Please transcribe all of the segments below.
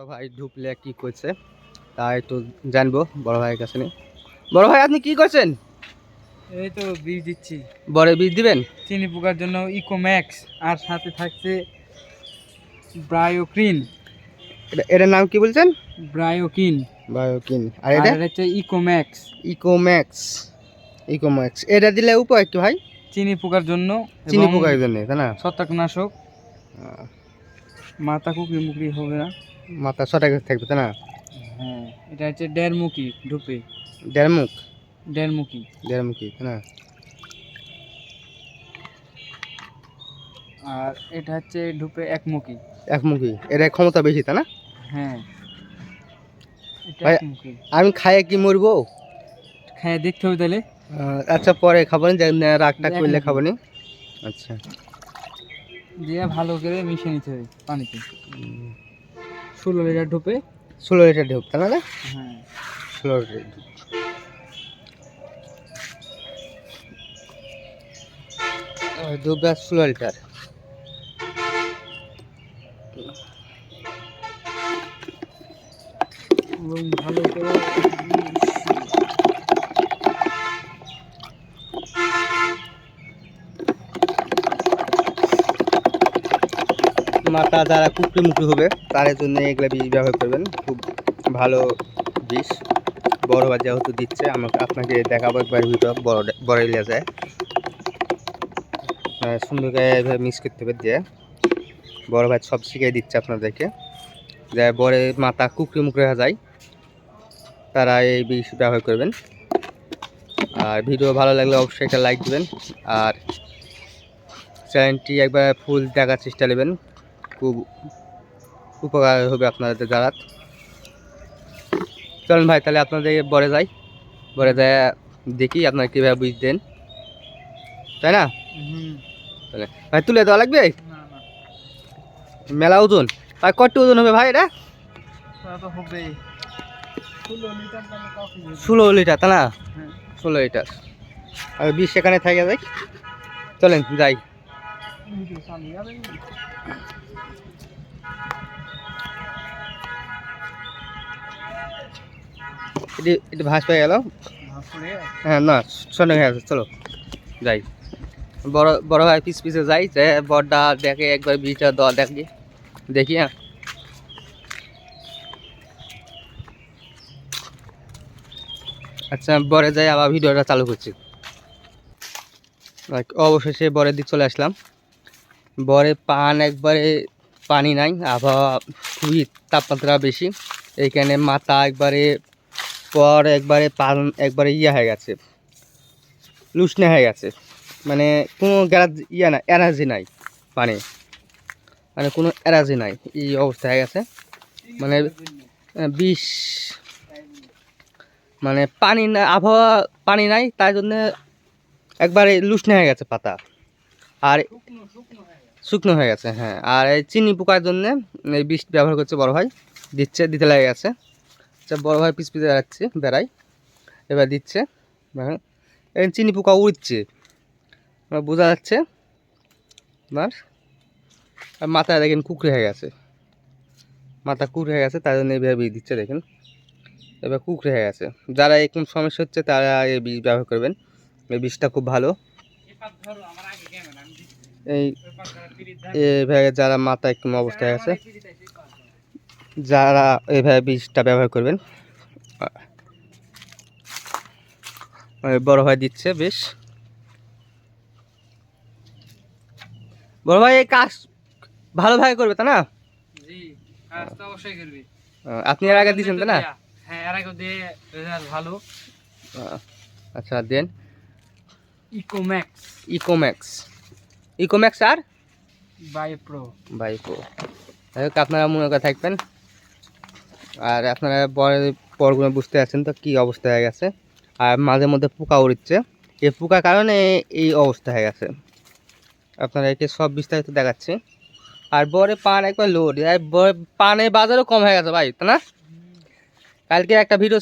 বড় ভাই ঢুকলে কি করছে? তা একটু জানব বড় ভাইয়ের কাছে বড় ভাই আপনি কি করছেন? এই তো বীজ দিচ্ছি। বড় বীজ দিবেন? চিনি পোকার জন্য ইকোম্যাক্স আর সাথে থাকছে ব্রায়োক্রিন এটার নাম কি বলছেন? ব্রায়োকিন বায়োকিন আর এটা? হচ্ছে ইকোম্যাক্স ইকোম্যাক্স ইকোম্যাক্স এটা দিলে উপায় কি ভাই? চিনি পোকার জন্য চিনি পোকার জন্য তাই না? ছত্রাকনাশক। মাথা কুকরি মুকরি হবে না। মাথা সটাকে থাকবে তাই না? হ্যাঁ এটা হচ্ছে দেড়মুখী ঢুপে। দেড় মুখ দেড়মুখী দেড় তাই না? আর এটা হচ্ছে ঢুপে একমুখী। একমুখী এটা ক্ষমতা বেশি তাই না? হ্যাঁ এটা একমুখী। আমি খাইয়ে কি মরবো? খেয়ে দেখতে হবে তাহলে। আচ্ছা পরে খাব না যে রাগটা করলে খাব নি। আচ্ছা। দিয়ে ভালো করে মিশিয়ে নিতে হবে পানিতে। ষোলো লিটার ঢুপে। ষোলো লিটার ঢুপ তাই না হ্যাঁ। ষোলো লিটার ঢুপ। দু গ্লাস ষোলো লিটার। ভালো করে মাথা যারা কুকরি মুকরি হবে তার জন্য এগুলো বীজ ব্যবহার করবেন। খুব ভালো বিষ বড় বা যেহেতু দিচ্ছে আমাকে আপনাকে দেখাবো একবার ভিডিও বড় বড় এলিয়া যায়। আহ, সুন্দর এভাবে মিক্স করতে হবে দিয়ে। বড় ভাই সব শিখিয়ে দিচ্ছে আপনাদেরকে। যে বড় মাথা কুকরি মুকরি হয়ে যায় তারা এই বিষ ব্যবহার করবেন। আর ভিডিও ভালো লাগলে অবশ্যই একটা লাইক দিবেন। আর চ্যানেলটি একবার ফুল দেখার চেষ্টা নেবেন। খুব উপকার হবে আপনাদের দ্বারা চলুন ভাই তাহলে আপনাদের বরে যাই। বরে যায় দেখি আপনারা কীভাবে বুঝ দেন তাই না? তাহলে ভাই তুলে দেওয়া লাগবে? মেলা ওজন। আর কত ওজন হবে ভাই এটা? ষোলো লিটার দামে কফি ষোলো লিটার তা না? হ্যাঁ। ষোলো লিটার। আর বিশ সেখানে থাকে যাই চলেন যাই। এটি এটি ভাস পেয়ে গেল? হ্যাঁ না, শোনো, হয়ে আছে চলো, যাই। বড় বড় ভাই পিস পিসে যাই বড়টা দেখে একবার বিটা দেওয়া দেখি। দেখি হ্যাঁ। আচ্ছা বরে যাই, আবার ভিডিওটা চালু করছি। অবশেষে বরের দিক চলে আসলাম। বরে পান একবারে পানি নাই, আবহাওয়া খুবই তাপমাত্রা বেশি। এইখানে মাথা একবারে পর একবারে পান একবারে ইয়ে হয়ে গেছে, লুসনে হয়ে গেছে। মানে কোনো গ্যারাজ ইয়ে না এনার্জি নাই পানি। মানে কোনো এনার্জি নাই, এই অবস্থা হয়ে গেছে। মানে বিষ মানে পানি না, আবহাওয়া পানি নাই, তাই জন্য একবারে লুসনে হয়ে গেছে পাতা। আর শুকনো হয়ে গেছে হ্যাঁ। আর এই চিনি পোকার জন্য এই বিষ ব্যবহার করছে বড় ভাই। দিচ্ছে, দিতে লেগে গেছে। আচ্ছা বড় ভাই পিস পিস বেড়াচ্ছে বেড়াই এবার দিচ্ছে এখানে চিনি পোকা উড়ছে। বোঝা যাচ্ছে আপনার আর মাথায় দেখেন কুকড়ে হয়ে গেছে। মাথা কুকড়ে হয়ে গেছে, তার জন্য এইভাবে দিচ্ছে, দেখেন। এবার কুকড়ে হয়ে গেছে। যারা এরকম সমস্যা হচ্ছে, তারা এই বীজ ব্যবহার করবেন। এই বীজটা খুব ভালো। এই এইভাবে যারা মাথা একটু অবস্থায় গেছে যারা এইভাবে বীজটা ব্যবহার করবেন বড় ভাই দিচ্ছে বেশ বড় ভাই এই কাজ ভালোভাবে করবে তা না আপনি এর আগে দিয়েছেন তাই না? হ্যাঁ এর আগে দিয়ে রেজাল্ট ভালো। আচ্ছা দেন। ইকোম্যাক্স ইকোম্যাক্স ইকোম্যাক্স আর? বাই প্রো বাইকো যাই হোক আপনারা মনে করে থাকবেন। আর আপনারা পরগুলো বুঝতে পারছেন তো কী অবস্থা হয়ে গেছে। আর মাঝে মধ্যে পোকা উড়ছে এই পোকার কারণে এই অবস্থা হয়ে গেছে। আপনারা একে সব বিস্তারিত দেখাচ্ছি। আর বরে পান একবার লোড। আর পানের বাজারও কম হয়ে গেছে ভাই তাই না? কালকে একটা ভিডিও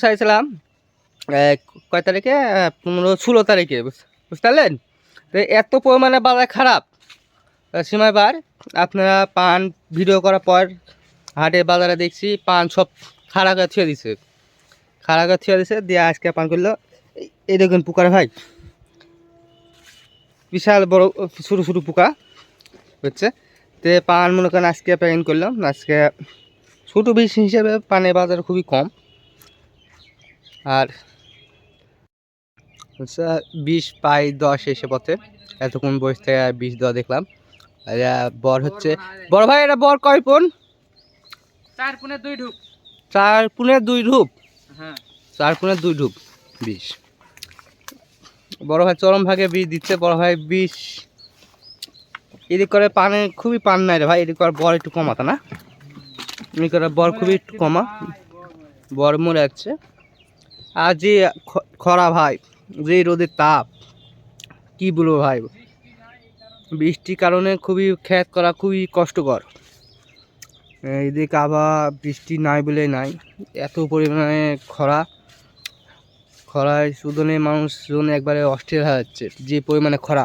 আহ, কয় তারিখে? পনেরো ষোলো তারিখে বুঝতে পারলেন? তো এত পরিমাণে বাজার খারাপ। সীমায় বার, আপনারা পান ভিডিও করার পর হাটে বাজারে দেখছি পান সব খাড়া করে থুয়ে দিছে। খাড়া করে থুয়ে দিছে, দিয়ে আজকে পান করল। এই- দেখুন পোকার ভাই। বিশাল বড় ছোটো ছোটো পোকা হচ্ছে তে পান মনে করেন আজকে প্যাকিং করলাম। আজকে ছোটো বিষ হিসেবে পানের বাজার খুবই কম। আর বিশ পাই দশ এসে পথে এতক্ষণ বয়স থেকে বিষ দেওয়া দেখলাম। আর এরা বর হচ্ছে বড় ভাই এটা বর কয় পন চার পুনে দুই ঢুক। চার পুনে দুই ধূপ হ্যাঁ। চার পুনে দুই ধূপ বিষ বড় ভাই চরম ভাগে বিষ দিচ্ছে। বড় ভাই বিষ। এদিক করে পানে খুবই পান নাই রে ভাই। এদিক করে বর একটু কমাতা না? এদিক করে বর খুবই একটু কমা। বর মরে যাচ্ছে। আর যে খরা ভাই যে রোদের তাপ, কি বলব ভাই? বৃষ্টির কারণে খুবই ক্ষেত করা খুবই কষ্টকর। এইদিকে আবার বৃষ্টি নাই বলে নাই, এত পরিমাণে খরা। খরায় সুদনে মানুষজন একবারে অস্থির হয়ে যাচ্ছে, যে পরিমাণে খরা।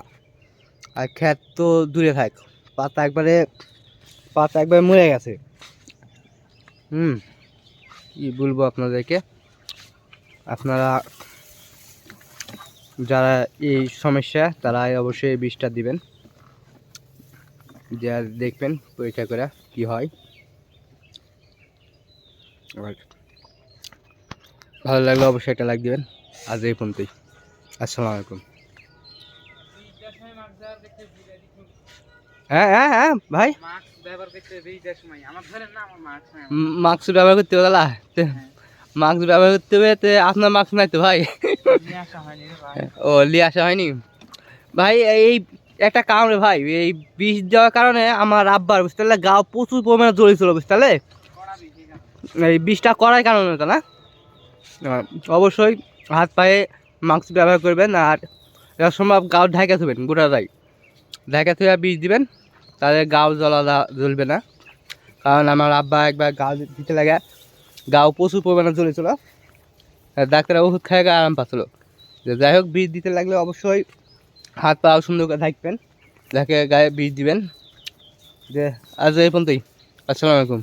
আর ক্ষেত তো দূরে থাক, পাতা একবারে পাতা একবারে মরে গেছে। হুম, কি বলব আপনাদেরকে? আপনারা যারা এই সমস্যা তারা অবশ্যই এই বিষটা দিবেন। যা দেখবেন পরীক্ষা করে কি হয়। আর ভালো লাগলে অবশ্যই একটা লাইক দিবেন। আজ এই পর্যন্তই। আসসালামু আলাইকুম। হ্যাঁ হ্যাঁ হ্যাঁ ভাই। মাস্ক ব্যবহার করতে আমার ধরেন না আমার মাস্ক ব্যবহার করতে দাদা মাস্ক ব্যবহার করতে হবে তো আপনার মাস্ক নাই তো ভাই? নিয়ে ও লিয়ে আসা হয়নি? ভাই এই একটা কারণে ভাই এই বিষ দেওয়ার কারণে আমার আব্বার বুঝতে পারলে? গাও প্রচুর পরিমাণে জ্বলেছিল বুঝতে পারলে। এই বিষটা করার কারণে তো না? অবশ্যই হাত পায়ে মাস্ক ব্যবহার করবেন আর সম্ভব গাও ঢাকা থবেন গোটাটাই ঢাকা থুয়ে বিষ দিবেন তাহলে গাও জ্বলা জ্বলবে না। কারণ আমার আব্বা একবার গাও দিতে লাগে গাও প্রচুর পরিমাণে জ্বলেছিল ডাক্তার ওষুধ খায় আরাম পাচ্ছিল। যাই হোক, বীজ দিতে লাগলে অবশ্যই হাত পা সুন্দর করে থাকবেন যাকে গায়ে বীজ দিবেন। যে আজ এই পর্যন্তই। আসসালামু আলাইকুম।